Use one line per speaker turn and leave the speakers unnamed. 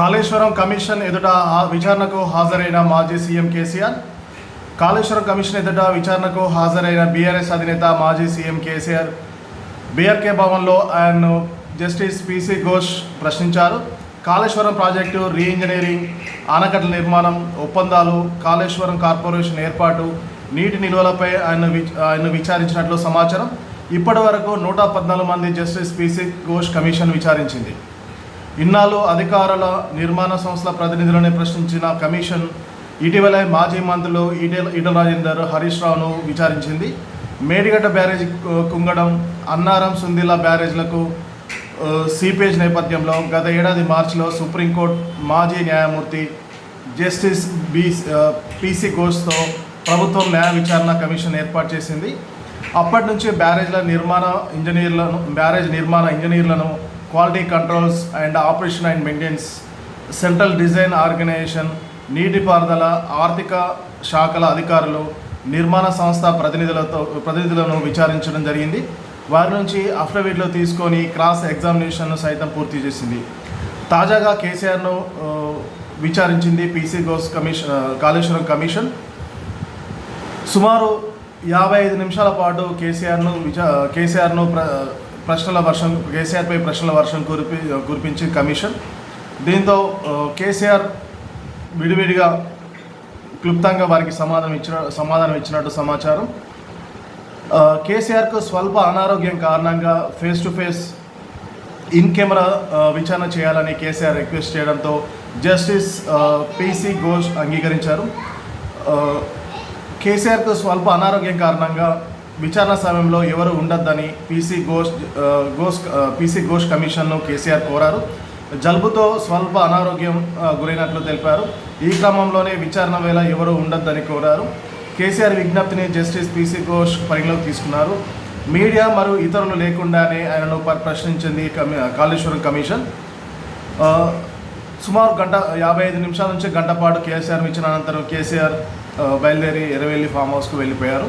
Kaleshwaram commission ఎదుట విచారణకు హాజరైన మాజీ సీఎం కేసీఆర్ కాళేశ్వరం కమిషన్ ఎదుట విచారణకు హాజరైన బీఆర్ఎస్ అధినేత మాజీ సీఎం కేసీఆర్ బీఆర్కే భవన్లో ఆయన్ను జస్టిస్ పీసీ ఘోష్ ప్రశ్నించారు. కాళేశ్వరం ప్రాజెక్టు రీ ఇంజనీరింగ్ ఆనకట్టల నిర్మాణం ఒప్పందాలు కాళేశ్వరం కార్పొరేషన్ ఏర్పాటు నీటి నిల్వలపై ఆయన ఆయన విచారించినట్లు సమాచారం. ఇప్పటి వరకు నూట పద్నాలుగు మంది జస్టిస్ పీసీ ఘోష్ కమిషన్ విచారించింది. ఇన్నాళ్ళు అధికారుల నిర్మాణ సంస్థల ప్రతినిధులని ప్రశ్నించిన కమిషన్ ఇటీవల మాజీ మంత్రులు ఈటెల ఈటల రాజేందర్ హరీష్ రావును విచారించింది. మేడిగడ్డ బ్యారేజ్ కుంగడం అన్నారం సుందిలా బ్యారేజ్లకు సీపేజ్ నేపథ్యంలో గత ఏడాది మార్చిలో సుప్రీంకోర్టు మాజీ న్యాయమూర్తి జస్టిస్ బి పీసీ ఘోష్తో ప్రభుత్వం న్యాయ విచారణ కమిషన్ ఏర్పాటు చేసింది. అప్పటి నుంచి బ్యారేజ్ల నిర్మాణ ఇంజనీర్లను బ్యారేజ్ నిర్మాణ ఇంజనీర్లను quality controls and operation and maintenance central design organisation నీటిపారుదల ఆర్థిక శాఖల అధికారులు నిర్మాణ సంస్థ ప్రతినిధులతో ప్రతినిధులను విచారించడం జరిగింది. వారి నుంచి అఫిడవిట్లు తీసుకొని క్రాస్ ఎగ్జామినేషన్ను సైతం పూర్తి చేసింది. తాజాగా కేసీఆర్ను విచారించింది PC Ghose commission Kaleshwaram commission. సుమారు యాభై ఐదు నిమిషాల పాటు కేసీఆర్ను విచా కేసీఆర్ను ప్ర ప్రశ్నల వర్షం కేసీఆర్పై ప్రశ్నల వర్షం కురిపి కురిపించి కమిషన్. దీంతో కేసీఆర్ విడివిడిగా క్లుప్తంగా వారికి సమాధానం ఇచ్చిన సమాధానం ఇచ్చినట్టు సమాచారం. కేసీఆర్కు స్వల్ప అనారోగ్యం కారణంగా face to face in camera విచారణ చేయాలని కేసీఆర్ రిక్వెస్ట్ చేయడంతో జస్టిస్ పీసీ ఘోష్ అంగీకరించారు. కేసీఆర్కు స్వల్ప అనారోగ్యం కారణంగా విచారణ సమయంలో ఎవరు ఉండొద్దని పీసీ ఘోష్ ఘోష్ పీసీ ఘోష్ కమిషన్ను కేసీఆర్ కోరారు. జలుబుతో స్వల్ప అనారోగ్యం గురైనట్లు తెలిపారు. ఈ క్రమంలోనే విచారణ వేళ ఎవరు ఉండొద్దని కోరారు. కేసీఆర్ విజ్ఞప్తిని జస్టిస్ పీసీ ఘోష్ పరిగణలోకి తీసుకున్నారు. మీడియా మరియు ఇతరులు లేకుండానే ఆయనను ప్రశ్నించింది కమి కాళేశ్వరం కమిషన్. సుమారు గంట యాభై ఐదు నిమిషాల నుంచి గంట పాటు కేసీఆర్ ఇచ్చిన అనంతరం కేసీఆర్ బయలుదేరి ఎరవెల్లి ఫామ్ హౌస్కు వెళ్ళిపోయారు.